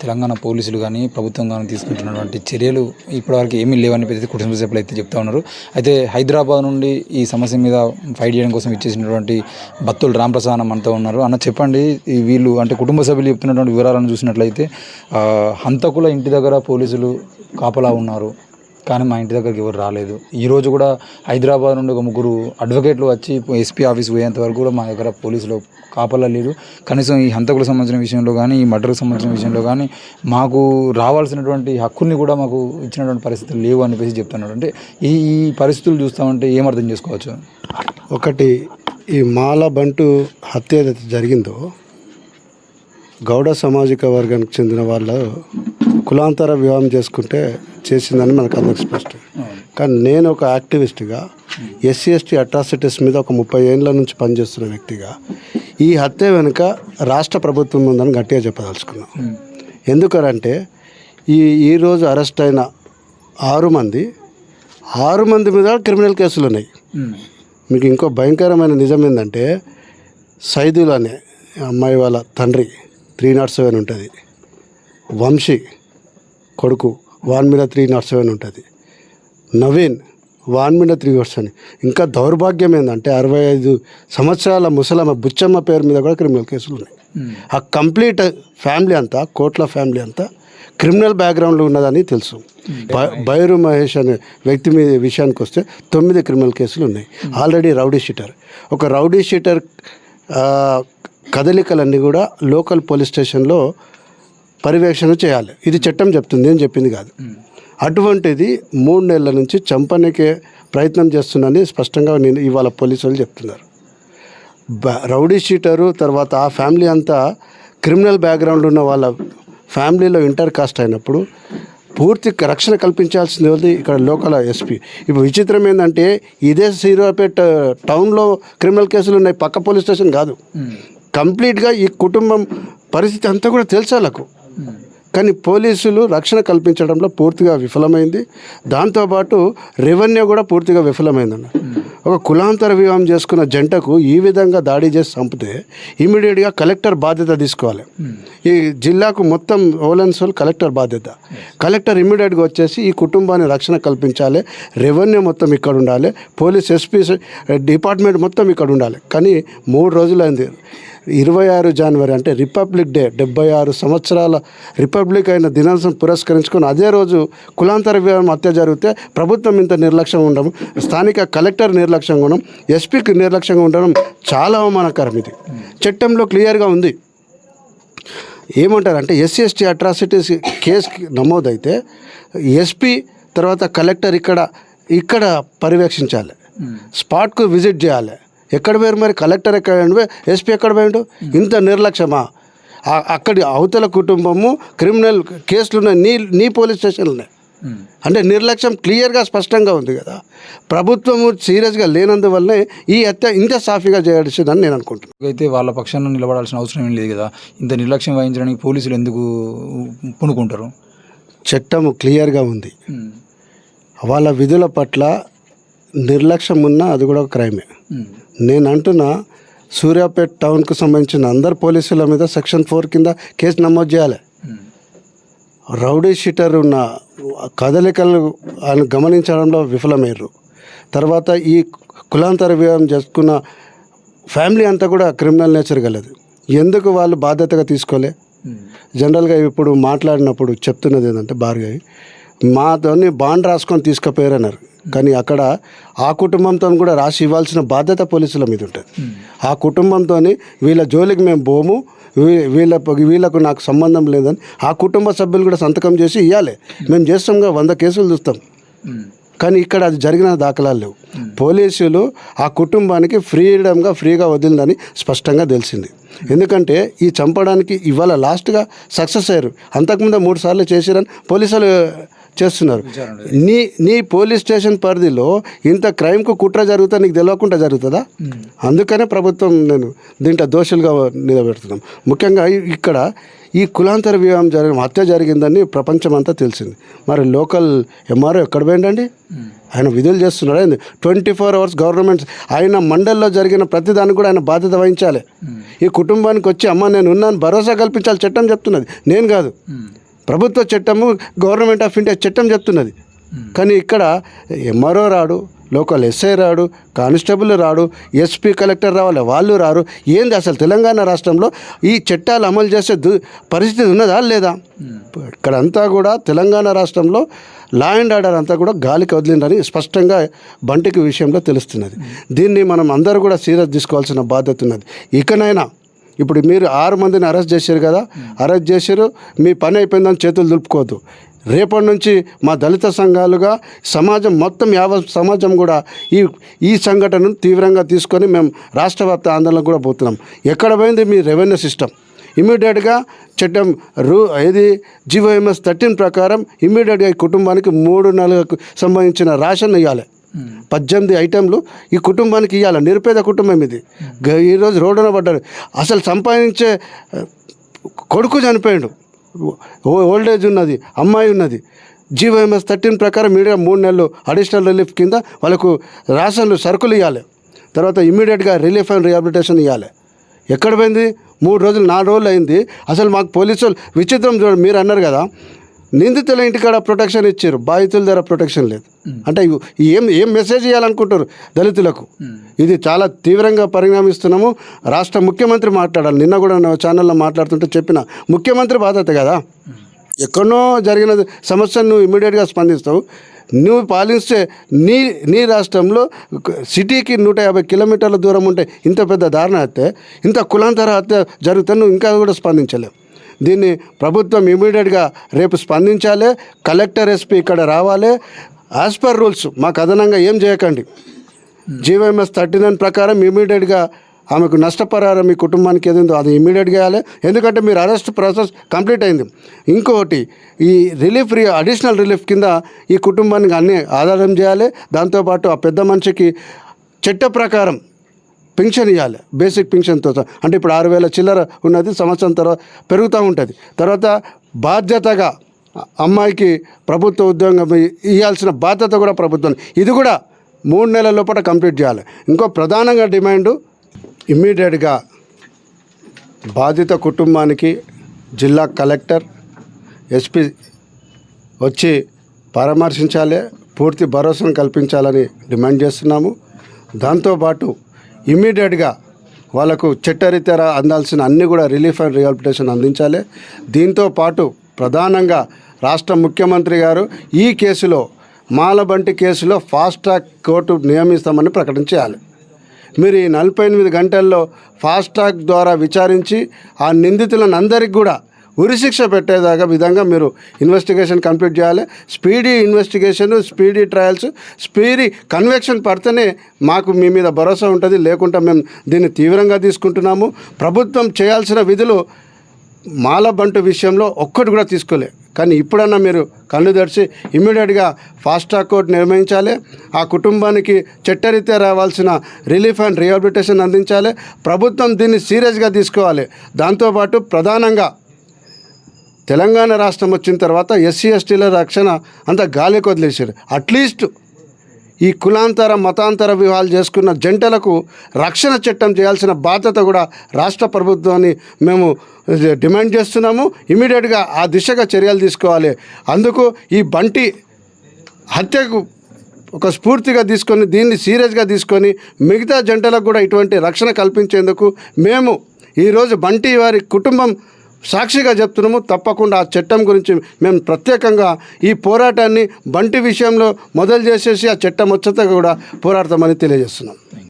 తెలంగాణ పోలీసులు కానీ ప్రభుత్వం కానీ తీసుకుంటున్నటువంటి చర్యలు ఇప్పటివరకు ఏమీ లేవని అయితే కుటుంబ సభ్యులు అయితే చెప్తా ఉన్నారు. అయితే హైదరాబాద్ నుండి ఈ సమస్య మీద ఫైట్ చేయడం కోసం ఇచ్చేసినటువంటి భక్తులు రామప్రసాద్ అంతా మనతో ఉన్నారు. అన్న చెప్పండి వీళ్ళు అంటే కుటుంబ సభ్యులు చెప్తున్నటువంటి వివరాలను చూసినట్లయితే హంతకుల ఇంటి దగ్గర పోలీసులు కాపలా ఉన్నారు. కానీ మా ఇంటి దగ్గరికి ఎవరు రాలేదు. ఈ రోజు కూడా హైదరాబాద్ నుండి ఒక ముగ్గురు అడ్వకేట్లు వచ్చి ఎస్పీ ఆఫీస్ పోయేంత వరకు కూడా మా దగ్గర పోలీసులు కాపలా లేరు. కనీసం ఈ హంతకులకు సంబంధించిన విషయంలో కానీ ఈ మర్డర్కి సంబంధించిన విషయంలో కానీ మాకు రావాల్సినటువంటి హక్కుల్ని కూడా మాకు ఇచ్చినటువంటి పరిస్థితులు లేవు అనిపేసి చెప్తున్నాడు. అంటే ఈ ఈ పరిస్థితులు చూస్తామంటే ఏం అర్థం చేసుకోవచ్చు? ఒకటి ఈ మాల బంటు హత్య ఏదైతే జరిగిందో గౌడ సామాజిక వర్గానికి చెందిన వాళ్ళు కులాంతర వివాహం చేసుకుంటే చేసిందని మనకు అందరికి స్పష్టం. కానీ నేను ఒక యాక్టివిస్ట్గా ఎస్సీ ఎస్టీ అట్రాసిటీస్ మీద ఒక ముప్పై ఏళ్ళ నుంచి పనిచేస్తున్న వ్యక్తిగా ఈ హత్య వెనుక రాష్ట్ర ప్రభుత్వం ఉందని గట్టిగా చెప్పదలుచుకున్నాం. ఎందుకనంటే ఈ ఈరోజు అరెస్ట్ అయిన ఆరు మంది ఆరు మంది మీద క్రిమినల్ కేసులు ఉన్నాయి. మీకు ఇంకో భయంకరమైన నిజం ఏంటంటే సైదుల్ అనే అమ్మాయి వాళ్ళ తండ్రి త్రీ నాట్ సెవెన్ ఉంటుంది. వంశీ కొడుకు వాన్ మీద త్రీ నాట్ సెవెన్ ఉంటుంది. నవీన్ వాన్ మీద త్రీ నాట్ సెవెన్. ఇంకా దౌర్భాగ్యం ఏంటంటే అరవై ఐదు సంవత్సరాల ముసలమ్మ బుచ్చమ్మ పేరు మీద కూడా క్రిమినల్ కేసులు ఉన్నాయి. ఆ కంప్లీట్ ఫ్యామిలీ అంతా కోట్ల ఫ్యామిలీ అంతా క్రిమినల్ బ్యాక్గ్రౌండ్లో ఉన్నదని తెలుసు. బ- బైరు మహేష్ అనే వ్యక్తి మీద విషయానికి వస్తే తొమ్మిది క్రిమినల్ కేసులు ఉన్నాయి. Already rowdy sheeter. ఒక రౌడీ షీటర్ కదలికలన్నీ కూడా లోకల్ పోలీస్ స్టేషన్లో పర్యవేక్షణ చేయాలి. ఇది చట్టం చెప్తుంది అని చెప్పింది కాదు. అటువంటిది మూడు నెలల నుంచి చంపనీకే ప్రయత్నం చేస్తున్నానని స్పష్టంగా నేను ఇవాళ పోలీసు వాళ్ళు చెప్తున్నారు. బ- రౌడీ షీటరు తర్వాత ఆ ఫ్యామిలీ అంతా క్రిమినల్ బ్యాక్గ్రౌండ్ ఉన్న వాళ్ళ ఫ్యామిలీలో ఇంటర్ కాస్ట్ అయినప్పుడు పూర్తి రక్షణ కల్పించాల్సింది ఉంది ఇక్కడ లోకల్ ఎస్పీ. ఇప్పుడు విచిత్రం ఏంటంటే ఇదే సీరాపేట్ టౌన్లో క్రిమినల్ కేసులు ఉన్నాయి. పక్క పోలీస్ స్టేషన్ కాదు. కంప్లీట్గా ఈ కుటుంబం పరిస్థితి అంతా కూడా తెలుసు వాళ్ళకు కానీ పోలీసులు రక్షణ కల్పించడంలో పూర్తిగా విఫలమైంది. దాంతోపాటు రెవెన్యూ కూడా పూర్తిగా విఫలమైందన్న. ఒక కులాంతర వివాహం చేసుకున్న జంటకు ఈ విధంగా దాడి చేసి చంపితే ఇమీడియట్గా కలెక్టర్ బాధ్యత తీసుకోవాలి. ఈ జిల్లాకు మొత్తం ఓలెన్సోల్ కలెక్టర్ బాధ్యత. కలెక్టర్ ఇమీడియట్గా వచ్చేసి ఈ కుటుంబాన్ని రక్షణ కల్పించాలి. రెవెన్యూ మొత్తం ఇక్కడ ఉండాలి. పోలీస్ ఎస్పీ డిపార్ట్మెంట్ మొత్తం ఇక్కడ ఉండాలి. కానీ మూడు రోజులైంది ఇరవై ఆరు జనవరి అంటే రిపబ్లిక్ డే డెబ్బై ఆరు సంవత్సరాల రిపబ్లిక్ అయిన దినోత్సవం పురస్కరించుకొని అదే రోజు కులాంతర వివాహం హత్య జరిగితే ప్రభుత్వం ఇంత నిర్లక్ష్యంగా ఉండడం స్థానిక కలెక్టర్ నిర్లక్ష్యంగా ఉండడం ఎస్పీకి నిర్లక్ష్యంగా ఉండడం చాలా అవమానకరం ఇది. చట్టంలో క్లియర్గా ఉంది. ఏమంటారంటే ఎస్సీ ఎస్టీ అట్రాసిటీస్ కేసు నమోదైతే ఎస్పీ తర్వాత కలెక్టర్ ఇక్కడ ఇక్కడ పర్యవేక్షించాలి. స్పాట్కు విజిట్ చేయాలి. ఎక్కడ పోయారు మరి? కలెక్టర్ ఎక్కడ పోయి ఎస్పీ ఎక్కడ పోయిండు? ఇంత నిర్లక్ష్యమా? అక్కడి అవతల కుటుంబము క్రిమినల్ కేసులు ఉన్నాయి. నీ నీ పోలీస్ స్టేషన్లు ఉన్నాయి. అంటే నిర్లక్ష్యం క్లియర్గా స్పష్టంగా ఉంది కదా. ప్రభుత్వము సీరియస్గా లేనందువల్లనే ఈ హత్య ఇంత సాఫీగా చేయాల్సిందని నేను అనుకుంటున్నాను. అయితే వాళ్ళ పక్షాన నిలబడాల్సిన అవసరం ఏం లేదు కదా. ఇంత నిర్లక్ష్యం వహించడానికి పోలీసులు ఎందుకు పూనుకుంటారు? చట్టము క్లియర్గా ఉంది. వాళ్ళ విధుల పట్ల నిర్లక్ష్యం ఉన్నా అది కూడా ఒక క్రైమే. నేను అంటున్నా సూర్యాపేట్ టౌన్కు సంబంధించిన అందరు పోలీసుల మీద సెక్షన్ ఫోర్ కింద కేసు నమోదు చేయాలి. రౌడీ షీటర్ ఉన్న కదలికలు ఆయన గమనించడంలో విఫలమయ్యారు. తర్వాత ఈ కులాంతర వివాహం చేసుకున్న ఫ్యామిలీ అంతా కూడా క్రిమినల్ నేచర్ గలదు. ఎందుకు వాళ్ళు బాధ్యతగా తీసుకోలే? జనరల్గా ఇప్పుడు మాట్లాడినప్పుడు చెప్తున్నది ఏంటంటే భార్గవి మాతోని బాండ్ రాసుకొని తీసుకుపోయారు అన్నారు కానీ అక్కడ ఆ కుటుంబంతో కూడా రాసి ఇవ్వాల్సిన బాధ్యత పోలీసుల మీద ఉంటుంది. ఆ కుటుంబంతో వీళ్ళ జోలికి మేము పోము వీ- వీళ్ళ వీళ్ళకు నాకు సంబంధం లేదని ఆ కుటుంబ సభ్యులు కూడా సంతకం చేసి ఇవ్వాలి మేము చేస్తాంగా వంద కేసులు చూస్తాం. కానీ ఇక్కడ అది జరిగిన దాఖలాలు లేవు. పోలీసులు ఆ కుటుంబానికి ఫ్రీడమ్గా ఫ్రీగా వదిలిందని స్పష్టంగా తెలిసింది. ఎందుకంటే ఈ చంపడానికి ఇవాళ లాస్ట్గా సక్సెస్ అయ్యారు. అంతకుముందు మూడు సార్లు చేసిరని పోలీసులు చేస్తున్నారు. నీ నీ పోలీస్ స్టేషన్ పరిధిలో ఇంత క్రైమ్కు కుట్ర జరుగుతా నీకు తెలియకుండా జరుగుతుందా? అందుకనే ప్రభుత్వం నేను దీంట్లో దోషులుగా నిలబెడుతున్నాం. ముఖ్యంగా ఇక్కడ ఈ కులాంతర వివాహం జరిగిన హత్య జరిగిందని ప్రపంచమంతా తెలిసింది. మరి లోకల్ ఎంఆర్ఓ ఎక్కడ పోయిండండి? ఆయన విధులు చేస్తున్నాడు ఏంది? ట్వంటీ ఫోర్ అవర్స్ గవర్నమెంట్ ఆయన మండల్లో జరిగిన ప్రతి దానికి కూడా ఆయన బాధ్యత వహించాలి. ఈ కుటుంబానికి వచ్చి అమ్మ నేను ఉన్నాను భరోసా కల్పించాలి చట్టం చెప్తున్నది. నేను కాదు. ప్రభుత్వ చట్టము గవర్నమెంట్ ఆఫ్ ఇండియా చట్టం చెప్తున్నది. కానీ ఇక్కడ ఎంఆర్ఓ రాడు లోకల్ ఎస్ఐ రాడు కానిస్టేబుల్ రాడు ఎస్పీ కలెక్టర్ రావాలి వాళ్ళు రారు. ఏంది అసలు తెలంగాణ రాష్ట్రంలో ఈ చట్టాలు అమలు చేసే దు పరిస్థితి ఉన్నదా లేదా? ఇక్కడ అంతా కూడా తెలంగాణ రాష్ట్రంలో లా అండ్ ఆర్డర్ అంతా కూడా గాలికి వదిలిందని స్పష్టంగా బంటికి విషయంలో తెలుస్తున్నది. దీన్ని మనం అందరూ కూడా సీరియస్ తీసుకోవాల్సిన బాధ్యత ఉన్నది. ఇకనైనా ఇప్పుడు మీరు ఆరు మందిని అరెస్ట్ చేశారు కదా అరెస్ట్ చేశారు మీ పని అయిపోయిందని చేతులు దులుపుకోవద్దు. రేపటి నుంచి మా దళిత సంఘాలుగా సమాజం మొత్తం యావత్ సమాజం కూడా ఈ ఈ సంఘటనను తీవ్రంగా తీసుకొని మేము రాష్ట్ర వ్యాప్త ఆందోళనకు కూడా పోతున్నాం. ఎక్కడ పోయింది మీ రెవెన్యూ సిస్టమ్? ఇమీడియట్గా చట్టం రూ ఏది జీవోఎంఎస్ థర్టీన్ ప్రకారం ఇమీడియట్గా ఈ కుటుంబానికి మూడు నెలలకు సంబంధించిన రేషన్ ఇవ్వాలి పద్దెనిమిది ఐటెంలు ఈ కుటుంబానికి ఇవ్వాలి నిరుపేద కుటుంబం ఇది. ఈరోజు రోడ్డున పడ్డారు. అసలు సంపాదించే కొడుకు చనిపోయాడు. ఓల్డ్ ఏజ్ ఉన్నది అమ్మాయి ఉన్నది. జీవోఎంఎస్ థర్టీన్ ప్రకారం మీడియా మూడు నెలలు అడిషనల్ రిలీఫ్ కింద వాళ్ళకు రాషన్లు సరుకులు ఇవ్వాలి తర్వాత ఇమ్మీడియట్గా రిలీఫ్ అండ్ రిహాబిలిటేషన్ ఇవ్వాలి ఎక్కడ పోయింది? మూడు రోజులు నాలుగు రోజులు అయింది. అసలు మాకు పోలీసు విచిత్రం చూడండి మీరు అన్నారు కదా. నిందితుల ఇంటికాడ ప్రొటెక్షన్ ఇచ్చారు. బాధితుల దగ్గర ప్రొటెక్షన్ లేదు. అంటే ఏం ఏం మెసేజ్ ఇవ్వాలనుకుంటారు దళితులకు? ఇది చాలా తీవ్రంగా పరిణామిస్తున్నాము. రాష్ట్ర ముఖ్యమంత్రి మాట్లాడాలి. నిన్న కూడా నా ఛానల్లో మాట్లాడుతుంటే చెప్పిన. ముఖ్యమంత్రి బాధ్యత కదా? ఎక్కడో జరిగిన సమస్యను నువ్వు ఇమీడియట్గా స్పందిస్తావు. నువ్వు పాలిస్తే నీ నీ రాష్ట్రంలో సిటీకి నూట యాభై కిలోమీటర్ల దూరం ఉంటే ఇంత పెద్ద దారుణ హత్య ఇంత కులాంతర హత్య జరిగితే నువ్వు ఇంకా కూడా స్పందించలేవు. దీన్ని ప్రభుత్వం ఇమీడియట్గా రేపు స్పందించాలి. కలెక్టర్ ఎస్పీ ఇక్కడ రావాలి. యాజ్ పర్ రూల్స్ మాకు అదనంగా ఏం చేయకండి. జీవోఎంఎస్ థర్టీ నైన్ ప్రకారం ఇమీడియట్గా ఆమెకు నష్టపరిహారం మీ కుటుంబానికి ఏదైందో అది ఇమీడియట్గా వేయాలి ఎందుకంటే మీరు అరెస్ట్ ప్రాసెస్ కంప్లీట్ అయింది. ఇంకొకటి ఈ రిలీఫ్ రి అడిషనల్ రిలీఫ్ కింద ఈ కుటుంబానికి అన్ని ఆధారం చేయాలి. దాంతోపాటు ఆ పెద్ద మనిషికి చట్ట ప్రకారం పింఛన్ ఇవ్వాలి బేసిక్ పింఛన్తో అంటే ఇప్పుడు ఆరు వేల చిల్లర ఉన్నది సంవత్సరం తర్వాత పెరుగుతూ ఉంటుంది. తర్వాత బాధ్యతగా అమ్మాయికి ప్రభుత్వ ఉద్యోగం ఇవ్వాల్సిన బాధ్యత కూడా ప్రభుత్వం. ఇది కూడా మూడు నెలల లోపల కంప్లీట్ చేయాలి. ఇంకో ప్రధానంగా డిమాండ్ ఇమ్మీడియట్గా బాధిత కుటుంబానికి జిల్లా కలెక్టర్ ఎస్పీ వచ్చి పరామర్శించాలి పూర్తి భరోసాను కల్పించాలని డిమాండ్ చేస్తున్నాము. దాంతోపాటు ఇమ్మీడియట్గా వాళ్ళకు చట్టరీత్యా అందాల్సిన అన్ని కూడా రిలీఫ్ అండ్ రిహాబిలిటేషన్ అందించాలి. దీంతో పాటు ప్రధానంగా రాష్ట్ర ముఖ్యమంత్రి గారు ఈ కేసులో మాలబంటి కేసులో ఫాస్ట్ ట్రాక్ కోర్టు నియమిస్తామని ప్రకటించాలి మీరు ఈ నలభై ఎనిమిది గంటల్లో ఫాస్ట్ ట్రాక్ ద్వారా విచారించి ఆ నిందితులను అందరికి కూడా ఉరిశిక్ష పెట్టేదాకా విధంగా మీరు ఇన్వెస్టిగేషన్ కంప్లీట్ చేయాలి. Speedy investigation speedy trials speedy conviction పడితేనే మాకు మీ మీద భరోసా ఉంటుంది. లేకుంటే మేము దీన్ని తీవ్రంగా తీసుకుంటున్నాము. ప్రభుత్వం చేయాల్సిన విధులు మాలబంటు విషయంలో ఒక్కటి కూడా తీసుకోలే. కానీ ఇప్పుడన్నా మీరు కళ్ళు తెరిచి ఇమ్మీడియట్గా ఫాస్ట్ ట్రాక్ కోర్టు నిర్మించాలి ఆ కుటుంబానికి చట్టరీత్యా రావాల్సిన రిలీఫ్ అండ్ రిహాబిలిటేషన్ అందించాలి. ప్రభుత్వం దీన్ని సీరియస్గా తీసుకోవాలి. దాంతోపాటు ప్రధానంగా తెలంగాణ రాష్ట్రం వచ్చిన తర్వాత ఎస్సీ ఎస్టీల రక్షణ అంత గాలికి వదిలేశారు అట్లీస్ట్ ఈ కులాంతర మతాంతర వివాహాలు చేసుకున్న జంటలకు రక్షణ చట్టం చేయాల్సిన బాధ్యత కూడా రాష్ట్ర ప్రభుత్వాన్ని మేము డిమాండ్ చేస్తున్నాము. ఇమీడియట్గా ఆ దిశగా చర్యలు తీసుకోవాలి. అందుకు ఈ బంటి హత్యకు ఒక స్ఫూర్తిగా తీసుకొని దీన్ని సీరియస్గా తీసుకొని మిగతా జంటలకు కూడా ఇటువంటి రక్షణ కల్పించేందుకు మేము ఈరోజు బంటి వారి కుటుంబం సాక్షిగా చెప్తున్నాము తప్పకుండా ఆ చట్టం గురించి మేము ప్రత్యేకంగా ఈ పోరాటాన్ని బంటి విషయంలో మొదలు చేసేసి ఆ చట్టం వచ్చేత కూడా పోరాడతామని తెలియజేస్తున్నాం.